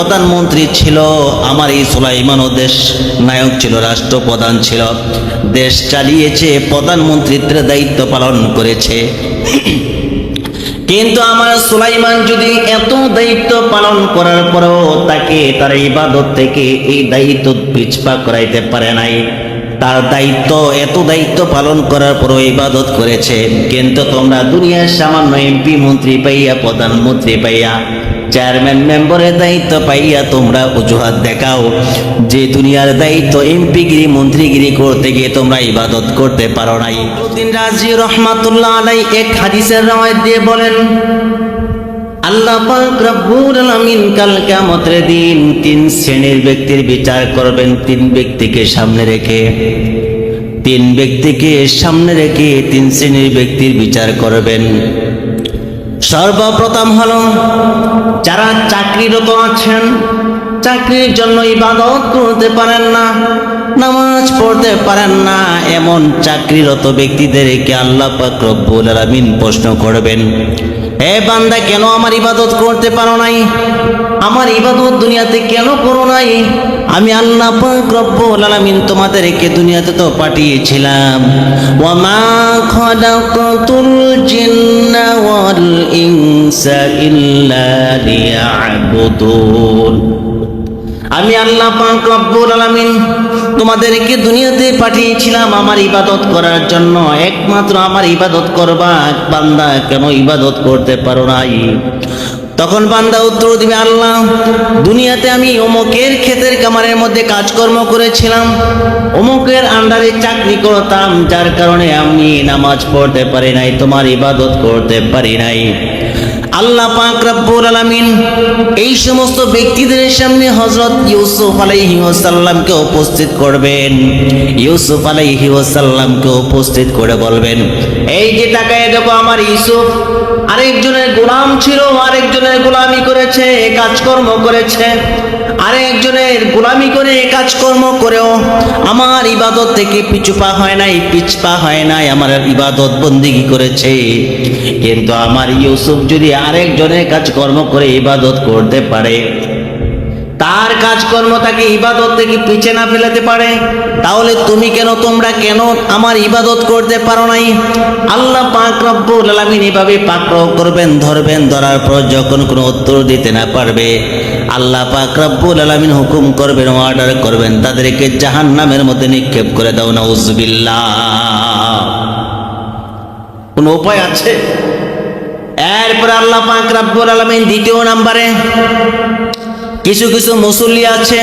প্রধানমন্ত্রী ছিল, আমার এই সুলাইমানও দেশ নায়ক ছিল, রাষ্ট্রপ্রধান ছিল। দেশ চালিয়েছে, প্রধানমন্ত্রীত্বের দায়িত্ব পালন করেছে। কিন্তু আমার সুলাইমান যদি এত দায়িত্ব পালন করার পরেও তাকে তার ইবাদত থেকে এই দায়িত্ব পিছপা করাইতে পারে নাই। তার দায়িত্ব, এত দায়িত্ব পালন করার পরও ইবাদত করেছে। কিন্তু তোমরা দুনিয়ার সামান্য এমপি মন্ত্রী পাইয়া, প্রধানমন্ত্রী পাইয়া চেয়ারম্যান মেম্বারের দায়িত্ব পাইয়া তোমরা অজুহাত দেখাও। যে দুনিয়ার দায়িত্ব এমপিগিরি মন্ত্রীগিরি করতে গিয়ে তোমরা ইবাদত করতে পারো নাই। রাজি রহমাতুল্লাহ আলাই এক হাদিসের রায় দিয়ে বলেন, আল্লাহ পাক রব্বুল আলামিন কাল কিয়ামতের দিন তিন শ্রেণির ব্যক্তির বিচার করবেন, তিন ব্যক্তিকে সামনে রেখে। তিন ব্যক্তিকে সামনে রেখে তিন শ্রেণির ব্যক্তির বিচার করবেন। সর্বপ্রথম হলো, যারা চাকরিরত আছেন, চাকরির জন্য ইবাদত করতে পারেন না, নামাজ পড়তে পারেন না, এমন চাকরিরত ব্যক্তিদেরকে আল্লাহ পাক রব্বুল আলামিন প্রশ্ন করবেন, এ বান্দা, কেন আমার ইবাদত করতে পারো নাই? আমার ইবাদত দুনিয়াতে কেন করো নাই? আমি আল্লাহ পাক রব্বুল আলামিন তোমাদেরকে দুনিয়াতে তো পাঠিয়েছিলাম। ওয়া মা খালাকাতুল জিন্না ইনসা ইল্লা লিয়াবুদুন। আমি আল্লাহ পাক রব্বুল আলামিন তোমাদেরকে দুনিয়াতে পাঠিয়েছিলাম আমার ইবাদত করার জন্য। একমাত্র আমার ইবাদত করবা, বান্দা কেন ইবাদত করতে পারো নাই? তখন বান্দা উত্তর দিবে, আল্লাহ, দুনিয়াতে আমি অমুকের ক্ষেতের কামারের মধ্যে কাজকর্ম করেছিলাম। অমুকের আন্ডারে চাকরি করতাম, যার কারণে আমি নামাজ পড়তে পারি নাই, তোমার ইবাদত করতে পারি নাই। আল্লাহ পাক রব্বুল আলামিন এই সমস্ত ব্যক্তিদের সামনে হযরত ইউসুফ আলাইহি ওয়াসাল্লামকে উপস্থিত করবেন। ইউসুফ আলাইহি ওয়াসাল্লামকে উপস্থিত করে বলবেন, এই যে তাকায় দেখো আমার ইউসুফ আরেকজনের গোলাম ছিল, আরেকজনের গোলামি করেছে কাজকর্ম করেছে। আরেকজনের গোলামি করে কাজকর্ম করেও আমার ইবাদত থেকে পিছুপা হয় নাই, পিছপা হয় নাই, আমার ইবাদত বন্দিগি করেছে। কিন্তু আমার ইউসুফ যদি আরেকজনের কাজকর্ম করে ইবাদত করতে পারে তার কাজকর্ম তাকে ইবাদত থেকে পিছে না ফেলাতে পারে। তাহলে তুমি কেন, তোমরা কেন আমার ইবাদত করতে পারো নাই? আল্লাহ পাক রব্বুল আলামিন এভাবে পাকড়াও করবেন, ধরবেন, ধরার পর যখন কোনো উত্তর দিতে না পারবে, আল্লাহ পাক রব্বুল আলামিন হুকুম করবেন অর্ডার করবেন, তাদেরকে জাহান্নামের মধ্যে নিক্ষেপ করে দাও না উজবিল্লাহ কোনো উপায় আছে? এরপর আল্লাহ পাক রব্বুল আলামিন দ্বিতীয় নম্বরে কিছু কিছু মুসল্লি আছে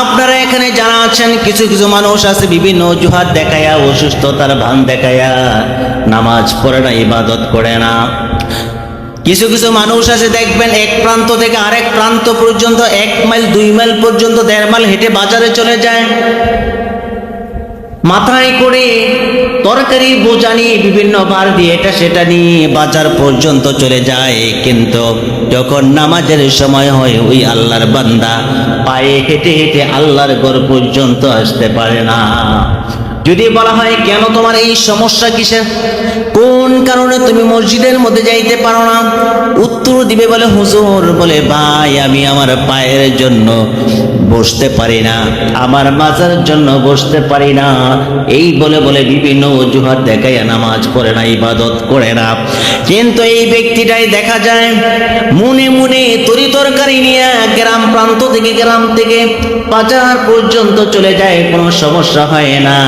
আপনারা এখানে যারা আছেন, কিছু কিছু মানুষ আছে, বিভিন্ন অজুহাত দেখায়া, অসুস্থতার ভান দেখায়া, নামাজ পড়ে না, ইবাদত করে না। কিছু কিছু মানুষ আছে, দেখবেন এক প্রান্ত থেকে আরেক প্রান্ত পর্যন্ত, এক মাইল, দুই মাইল পর্যন্ত, দেড় মাইল হেঁটে বাজারে চলে যায়। মাথায় করে তরকারি বোঝা নিয়ে বিভিন্ন বার দিয়ে এটা সেটা নিয়ে বাজার পর্যন্ত চলে যায়। কিন্তু যখন নামাজের সময় হয়, ওই আল্লাহর বান্দা পায়ে হেঁটে হেঁটে আল্লাহর ঘর পর্যন্ত আসতে পারে না। যদি বলা হয়, কেন তোমার এই সমস্যা কিসের? কোন কারণে তুমি মসজিদের মধ্যে যাইতে পারো না? উত্তর দিবে বলে, হুজুর, বলে, ভাই, আমি আমার পায়ের জন্য বসতে পারি না, আমার মাজার জন্য বসতে পারি না। এই বলে বলে বিভিন্ন অজুহাত দেখায় নামাজ পড়ে না, ইবাদত করে না। কিন্তু এই ব্যক্তিটাই দেখা যায়, মনে মনে তরি তরকারি নিয়ে গ্রাম প্রান্ত থেকে, গ্রাম থেকে বাজার পর্যন্ত চলে যায়, কোনো সমস্যা হয় না।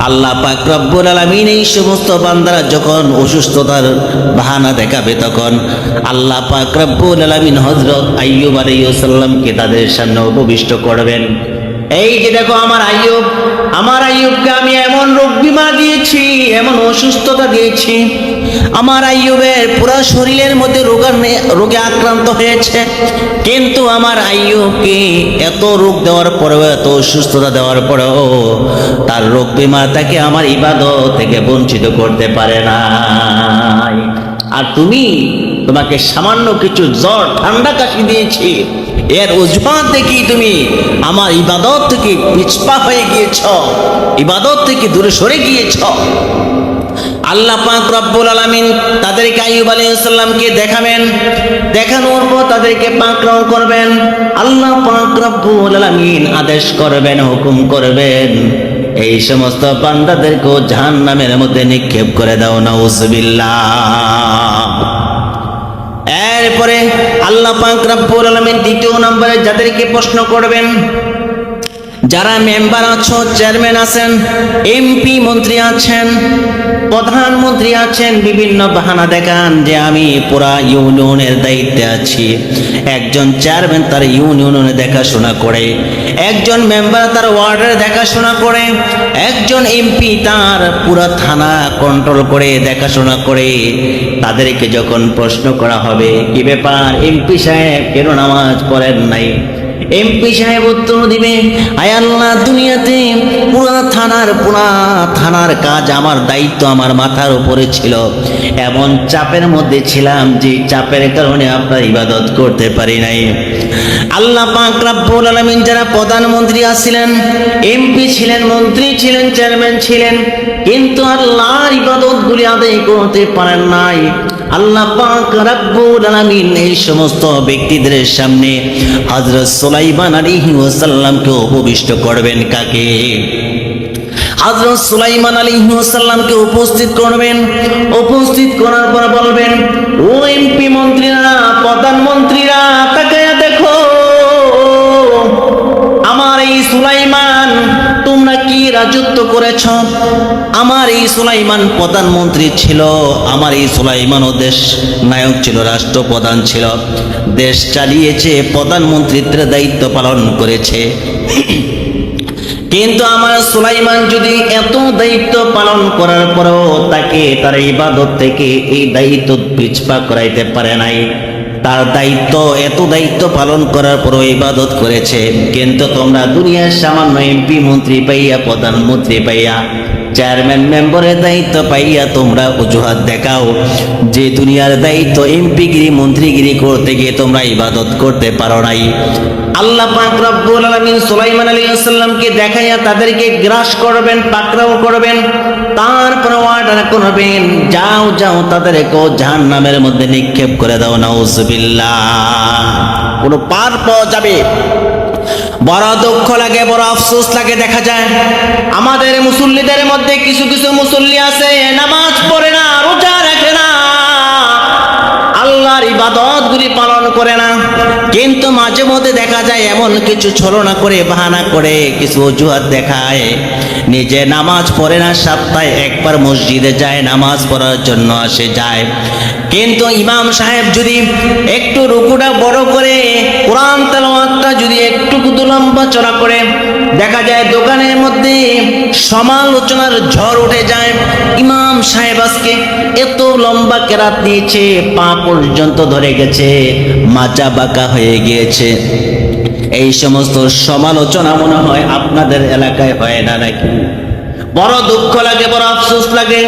আল্লাহ পাক রব্বুল আলামিন এই সমস্ত বান্দারা যখন অসুস্থতার বাহানা দেখাবে তখন আল্লাহ পাক রব্বুল আলামিন হযরত আইয়ুব আলাইহিস সালামকে তাদের সামনে উপবিষ্ট করবেন। এই যে দেখো আমার আইয়ুব, আমার আইয়ুবকে আমি এমন রোগ বিমা দিয়েছি, এমন অসুস্থতা দিয়েছি। আমার আইয়ুবের পুরো শরীরের মধ্যে রোগার রোগে আক্রান্ত হয়েছে। কিন্তু আমার আইয়ুবকে এত রোগ দেওয়ার পরেও, এত অসুস্থতা দেওয়ার পরেও তার রোগ বিমা তাকে আমার ইবাদত থেকে বঞ্চিত করতে পারে না আর তুমি তোমাকে সামান্য কিছু জ্বর, ঠান্ডা কাশি দিয়েছি। এর অজুহাত দেখি তুমি আমার ইবাদত থেকে পিছপা হয়ে গিয়েছ, ইবাদত থেকে দূরে সরে গিয়েছ। আল্লাহ পাক রব্বুল আলামিন তাদেরকে আইয়ুব আলাইহিস সালামকে দেখাবেন, দেখানোর পর তাদেরকে পাকড়াও করবেন। আল্লাহ পাক রব্বুল আলামিন আদেশ করবেন, হুকুম করবেন। এই সমস্ত বান্দাদেরকে জাহান নামের মধ্যে নিক্ষেপ করে দাও না এরপরে আল্লাহ পাক রব্বুল আলামিন দ্বিতীয় নম্বরে যাদেরকে প্রশ্ন করবেন যারা মেম্বার আছো, চেয়ারম্যান আছেন, এমপি মন্ত্রী আছেন, প্রধানমন্ত্রী আছেন, বিভিন্ন বাহানা দেখান যে আমি পুরা ইউনিয়নের দায়িত্বে আছি। একজন চেয়ারম্যান তার ইউনিয়নের দেখাশোনা করে, একজন মেম্বার তার ওয়ার্ডের দেখাশোনা করে, একজন এমপি তার পুরা থানা কন্ট্রোল করে, দেখাশোনা করে। তাদেরকে যখন প্রশ্ন করা হবে, কি ব্যাপার এমপি সাহেব, কেন নামাজ পড়েন নাই? এমপি সাহেব উত্তর দিবে, আয় আল্লাহ, দুনিয়াতে পুরা থানার পুরা থানার কাজ আমার দায়িত্ব, আমার মাথার উপরে ছিল। এমন চাপের মধ্যে ছিলাম যে চাপের কারণে আপনার ইবাদত করতে পারি নাই। আল্লাহ পাক রাব্বুল আলামিন যারা প্রধানমন্ত্রী আছিলেন এমপি ছিলেন, মন্ত্রী ছিলেন, চেয়ারম্যান ছিলেন, কিন্তু আল্লাহর ইবাদতগুলি আদায় করতে পারেন নাই। আল্লাহ পাক রাব্বুল আলামিন এই সমস্ত ব্যক্তিদের সামনে হযরত সুলাইমান আলাইহি ওয়াসাল্লামকে উপবিষ্ট করবেন কাকে? হযরত সুলাইমান আলাইহি ওয়াসাল্লামকে উপস্থিত করবেন। উপস্থিত করার পর বলবেন, ও এমপি মন্ত্রীরা, প্রধানমন্ত্রীরা, তাকায়া দেখো। আমার এই সুলাইমান, তোমরা কি রাজত্ব করেছ? আমার এই সুলাইমান প্রধানমন্ত্রী ছিল, আমার এই সুলাইমানও দেশ নায়ক ছিল, রাষ্ট্রপ্রধান ছিল। দেশ চালিয়েছে, প্রধানমন্ত্রীত্বের দায়িত্ব পালন করেছে। কিন্তু আমার সুলাইমান যদি এত দায়িত্ব পালন করার পরেও তাকে তার ইবাদত থেকে এই দায়িত্ব পিছপা করাইতে পারে নাই। তার দায়িত্ব, এত দায়িত্ব পালন করার পরও ইবাদত করেছে। কিন্তু তোমরা দুনিয়ার সামান্য এমপি মন্ত্রী পাইয়া, প্রধানমন্ত্রী পাইয়া চেয়ারম্যান মেম্বারের দায়িত্ব পাইয়া তোমরা অজুহাত দেখাও। যে দুনিয়ার দায়িত্ব এমপিগিরি মন্ত্রীগিরি করতে গিয়ে তোমরা ইবাদত করতে পারো নাই। আল্লাহ পাক রব্বুল আলামিন সুলাইমান আলাইহিস সালামকে দেখাইয়া তাদেরকে গ্রাস করবেন, পাকড়াও করবেন তারপর অর্ডার করবেন। যাও যাও তাদের তাদেরকে জাহান্নামের মধ্যে নিক্ষেপ করে দাও, নাউজুবিল্লাহ। কোনো পার পাওয়া যাবে। বড় দুঃখ লাগে, বড় আফসোস লাগে, দেখা যায়। আমাদের মুসল্লিদের মধ্যে কিছু কিছু মুসল্লি আছে, নামাজ পড়ে না, রোজা রাখে না। আল্লাহর ইবাদত গুলি পালন করে না। কিন্তু মাঝে মধ্যে দেখা যায় এমন কিছু ছলনা করে, বাহানা করে, কিছু অজুহাত দেখায়। নিজে নামাজ পড়ে না, সপ্তাহে একবার মসজিদে যায়, নামাজ পড়ার জন্য আসে, যায়। কিন্তু ইমাম সাহেব যদি একটু রুকুটা বড় করে, কোরআন তেলাওয়াতটা যদি একটু লম্বা চড়া করে, দেখা যায় দোকানের মধ্যে সমালোচনার ঝড় উঠে যায়। ইমাম সাহেব আজকে এত লম্বা কেরাত নিয়েছে, পা পর্যন্ত ধরে গেছে মাচা বাঁকা হয়ে গিয়েছে। এই সমস্ত সমালোচনা মনে হয় আপনাদের এলাকায় হয় না নাকি? বড় দুঃখ লাগে, বড় আফসোস লাগে।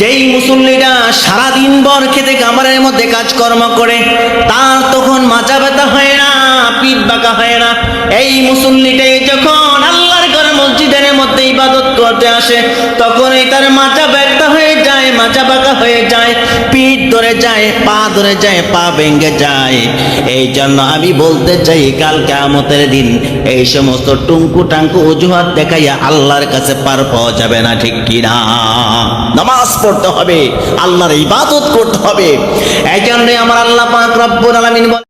যেই মুসল্লিরা সারাদিন বর খেতে কামারের মধ্যে কাজকর্ম করে, তার তখন মাজা ব্যথা হয় না, পিঠ বাঁকা হয় না। এই মুসল্লিটাই যখন মসজিদের মধ্যে ইবাদত করতে আসে, তখনই তার মাজা ব্যথা হয়ে যায়, মাজা বাঁকা হয়ে যায়, পিঠ ধরে যায়, পা ধরে যায়, পা ভেঙে যায়। এই জন্য আমি বলতে চাই, কাল কেমতের দিন এই সমস্ত টুঙ্কু টাঙ্কু অজুহাত দেখাইয়া আল্লাহর কাছে পার পাওয়া যাবে না, ঠিক কিনা নামাজ পড়তে হবে, আল্লাহর ইবাদত করতে হবে। এই জন্যই আমার আল্লাহ পাক রব্বুল আলামিন